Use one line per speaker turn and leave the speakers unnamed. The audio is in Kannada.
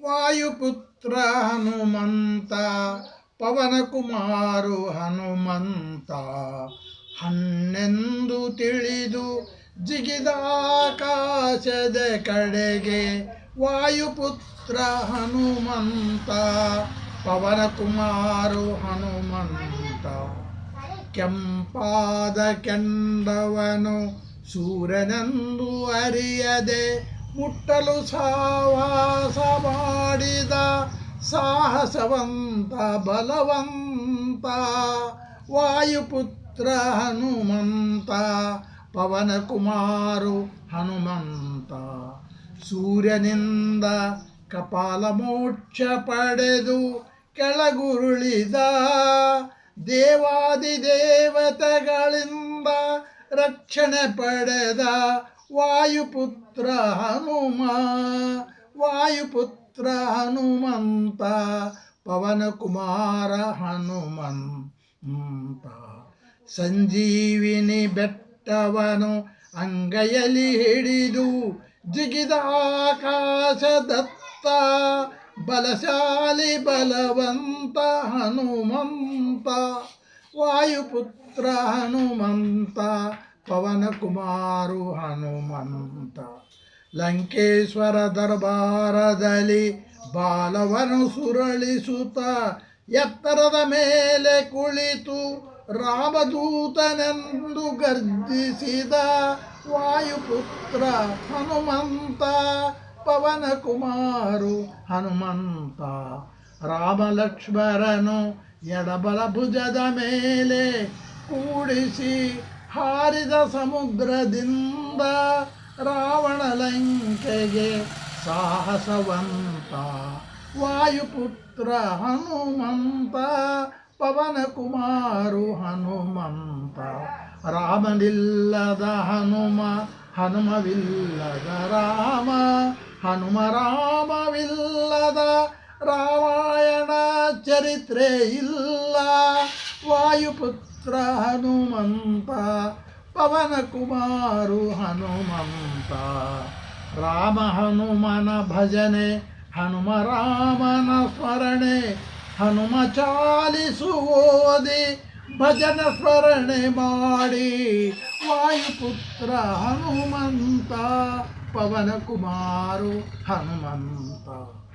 ವಾಯುಪುತ್ರ ಹನುಮಂತ, ಪವನ ಕುಮಾರು ಹನುಮಂತ. ಹಣ್ಣೆಂದು ತಿಳಿದು ಜಿಗಿದಾಕಾಶದ ಕಡೆಗೆ ವಾಯುಪುತ್ರ ಹನುಮಂತ, ಪವನ ಕುಮಾರು ಹನುಮಂತ. ಕೆಂಪಾದ ಕೆಂಡವನು ಸೂರ್ಯನೆಂದು ಅರಿಯದೆ ಮುಟ್ಟಲು ಸಾವಾಸ ಮಾಡಿದ ಸಾಹಸವಂತ, ಬಲವಂತ, ವಾಯುಪುತ್ರ ಹನುಮಂತ, ಪವನ ಕುಮಾರು ಹನುಮಂತ. ಸೂರ್ಯನಿಂದ ಕಪಾಲ ಮೋಕ್ಷ ಪಡೆದು ಕೆಳಗುರುಳಿದ ದೇವಾದಿ ದೇವತೆಗಳಿಂದ ರಕ್ಷಣೆ ಪಡೆದ ವಾಯುಪುತ್ರ ಹನುಮ, ವಾಯುಪುತ್ರ ಹನುಮಂತ, ಪವನ ಕುಮಾರ ಹನುಮಂತ. ಸಂಜೀವಿನಿ ಬೆಟ್ಟವನು ಅಂಗೈಯಲ್ಲಿ ಹಿಡಿದು ಜಿಗಿದ ಆಕಾಶದತ್ತ, ಬಲಶಾಲಿ ಬಲವಂತ ಹನುಮಂತ. ವಾಯುಪುತ್ರ ಹನುಮಂತ ಪವನ ಕುಮಾರು ಹನುಮಂತ. ಲಂಕೇಶ್ವರ ದರ್ಬಾರದಲ್ಲಿ ಬಾಲವನು ಸುರಳಿಸುತ್ತ ಎತ್ತರದ ಮೇಲೆ ಕುಳಿತು ರಾಮದೂತನೆಂದು ಗರ್ಜಿಸಿದ ವಾಯುಪುತ್ರ ಹನುಮಂತ, ಪವನ ಕುಮಾರು ಹನುಮಂತ. ರಾಮಲಕ್ಷ್ಮರನು ಎಡಬಲ ಭುಜದ ಮೇಲೆ ಕೂಡಿಸಿ ಹಾರಿದ ಸಮುದ್ರದಿಂದ ರಾವಣ ಲಂಕೆಗೆ ಸಾಹಸವಂತ. ವಾಯುಪುತ್ರ ಹನುಮಂತ, ಪವನ ಕುಮಾರು ಹನುಮಂತ. ರಾಮನಿಲ್ಲದ ಹನುಮ, ಹನುಮವಿಲ್ಲದ ರಾಮ. ಹನುಮ ರಾಮವಿಲ್ಲದ ರಾಮಾಯಣ ಚರಿತ್ರೆ ಇಲ್ಲ. ವಾಯುಪುತ್ರ ಹನುಮಂತ ಪವನ ಕುಮಾರು ಹನುಮಂತ. ರಾಮ ಹನುಮನ ಭಜನೆ, ಹನುಮ ರಾಮನ ಸ್ಮರಣೆ, ಹನುಮ ಚಾಲಿಸು ಓದಿ, ಭಜನ ಸ್ಮರಣೆ ಮಾಡಿ. ವಾಯುಪುತ್ರ ಹನುಮಂತ, ಪವನ ಕುಮಾರು ಹನುಮಂತ.